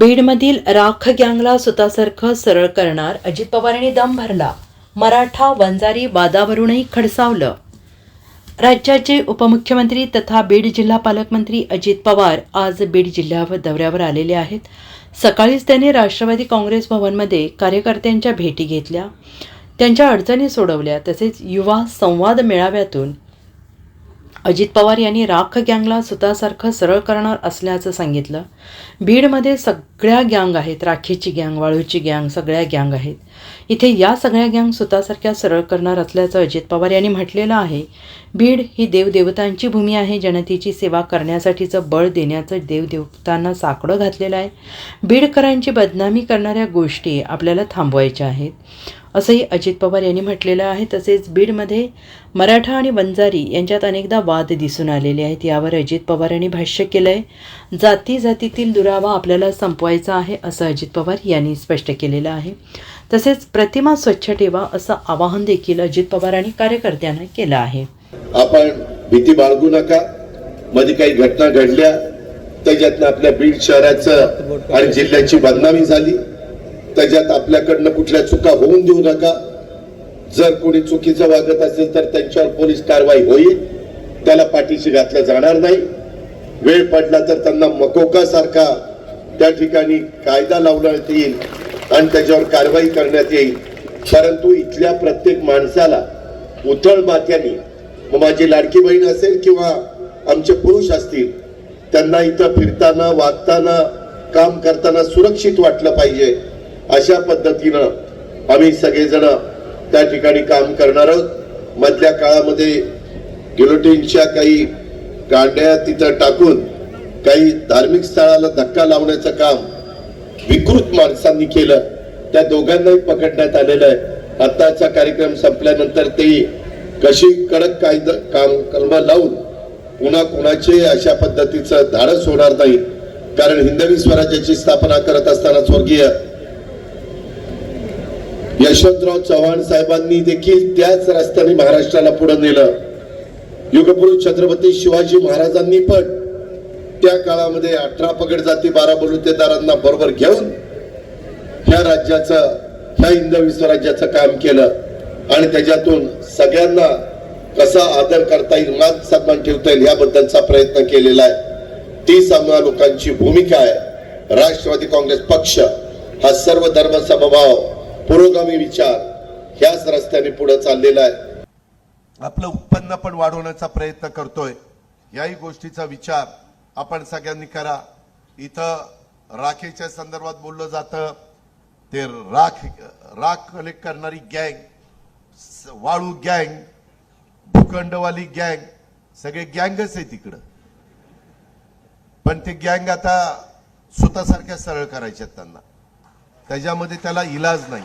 बीडमधील राख गँगला सुतासारखं सरळ करणार अजित पवारांनी दम भरला. मराठा वंजारी वादावरूनही खडसावलं. राज्याचे उपमुख्यमंत्री तथा बीड जिल्हा पालकमंत्री अजित पवार आज बीड जिल्ह्यावर दौऱ्यावर आलेले आहेत. सकाळीच त्यांनी राष्ट्रवादी काँग्रेस भवनमध्ये कार्यकर्त्यांच्या भेटी घेतल्या. त्यांच्या अडचणी सोडवल्या तसेच युवा संवाद मेळाव्यातून अजित पवार यांनी राख गँगला सुतासारखं सरळ करणार असल्याचं सांगितलं. बीडमध्ये सगळ्या गँग आहेत. राखीची गँग वाळूची गँग सगळ्या गँग आहेत. इथे या सगळ्या गँग सुतासारख्या सरळ करणार असल्याचं अजित पवार यांनी म्हटलेलं आहे. बीड ही देवदेवतांची भूमी आहे. जनतेची सेवा करण्यासाठीचं बळ देण्याचं देवदेवतांना साकडं घातलेलं आहे. बीडकरांची बदनामी करणाऱ्या गोष्टी आपल्याला थांबवायच्या आहेत. असंही अजित पवार यांनी म्हटलेलं आहे. तसेच बीडमध्ये मराठा आणि वंजारी यांच्यात अनेकदा वाद दिसून आलेले आहेत. यावर अजित पवार यांनी भाष्य केलं आहे जाती जातीतील दुरावा आपल्याला संपवायचा आहे असं अजित पवार यांनी स्पष्ट केलेलं आहे. तसेच प्रतिमा स्वच्छ ठेवा असं आवाहन देखील अजित पवार पवारांनी कार्यकर्त्यांना केलं आहे. आपण भीती बाळगू नका. मध्ये काही घटना घडल्या त्याच्यातनं आपल्या बीड शहराचं आणि जिल्ह्याची बदनामी झाली. त्याच्यात आपल्याकडनं कुठल्या चुका होऊन देऊ नका. जर कोणी चुकीचं वागत असेल तर त्यांच्यावर पोलीस कारवाई होईल. त्याला पाठीशी घातलं जाणार नाही. वेळ पडला तर त्यांना मकोका सारखा त्या ठिकाणी कायदा लावण्यात येईल आणि त्याच्यावर कारवाई करण्यात येईल. परंतु इथल्या प्रत्येक माणसाला उथळ माथ्याने मग माझी लाडकी बहीण असेल किंवा आमचे पुरुष असतील त्यांना इथं फिरताना वागताना काम करताना सुरक्षित वाटलं पाहिजे. अशा पद्धतीनं आम्ही सगळेजण त्या ठिकाणी काम करणार आहोत. मधल्या काळामध्ये गिलोटीनच्या काही गांड्या तिथं टाकून काही धार्मिक स्थळाला धक्का लावण्याचं काम विकृत माणसांनी केलं. त्या दोघांनाही पकडण्यात आलेलं आहे. आत्ताचा कार्यक्रम संपल्यानंतर ते कशी कडक कायदा काम कलम लावून पुन्हा कुणाचे अशा पद्धतीचं धाडस होणार नाही. कारण हिंदवी स्वराज्याची स्थापना करत असताना स्वर्गीय यशवंतराव चव्हाण साहेबांनी देखील त्याच रस्त्याने महाराष्ट्राला पुढे नेलं. युगपुरुष छत्रपती शिवाजी महाराजांनी पण त्या काळामध्ये अठरा पगड जाती बारा बलुतेदारांना बरोबर घेऊन ह्या राज्याचं ह्या हिंदवी स्वराज्याचं काम केलं. आणि त्याच्यातून सगळ्यांना कसा आदर करता येईल मान सन्मान ठेवता येईल याबद्दलचा प्रयत्न केलेला आहे. तीच सामना लोकांची भूमिका आहे. राष्ट्रवादी काँग्रेस पक्ष हा सर्व धर्म समभाव पुरोगामी विचार ह्याच रस्त्याने पुढे चाललेला आहे. आपलं उत्पन्न पण वाढवण्याचा प्रयत्न करतोय. याही गोष्टीचा विचार आपण सगळ्यांनी करा. इथं राखेच्या संदर्भात बोललं जातं. ते राख राख कलेक्ट करणारी गँग वाळू गँग भूखंडवाली गँग सगळे गँगच आहे तिकडं. पण ते गँग आता स्वतःसारख्या सरळ करायच्यात त्यांना. त्याच्यामध्ये त्याला इलाज नाही.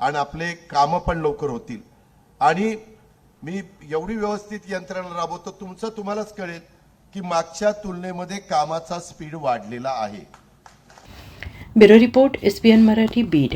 आणि आपले कामं पण लवकर होतील. आणि मी एवढी व्यवस्थित यंत्रणा राबवतो तुमचं तुम्हालाच कळेल की मागच्या तुलनेमध्ये कामाचा स्पीड वाढलेला आहे. Bureau report S P N Marathi Beed.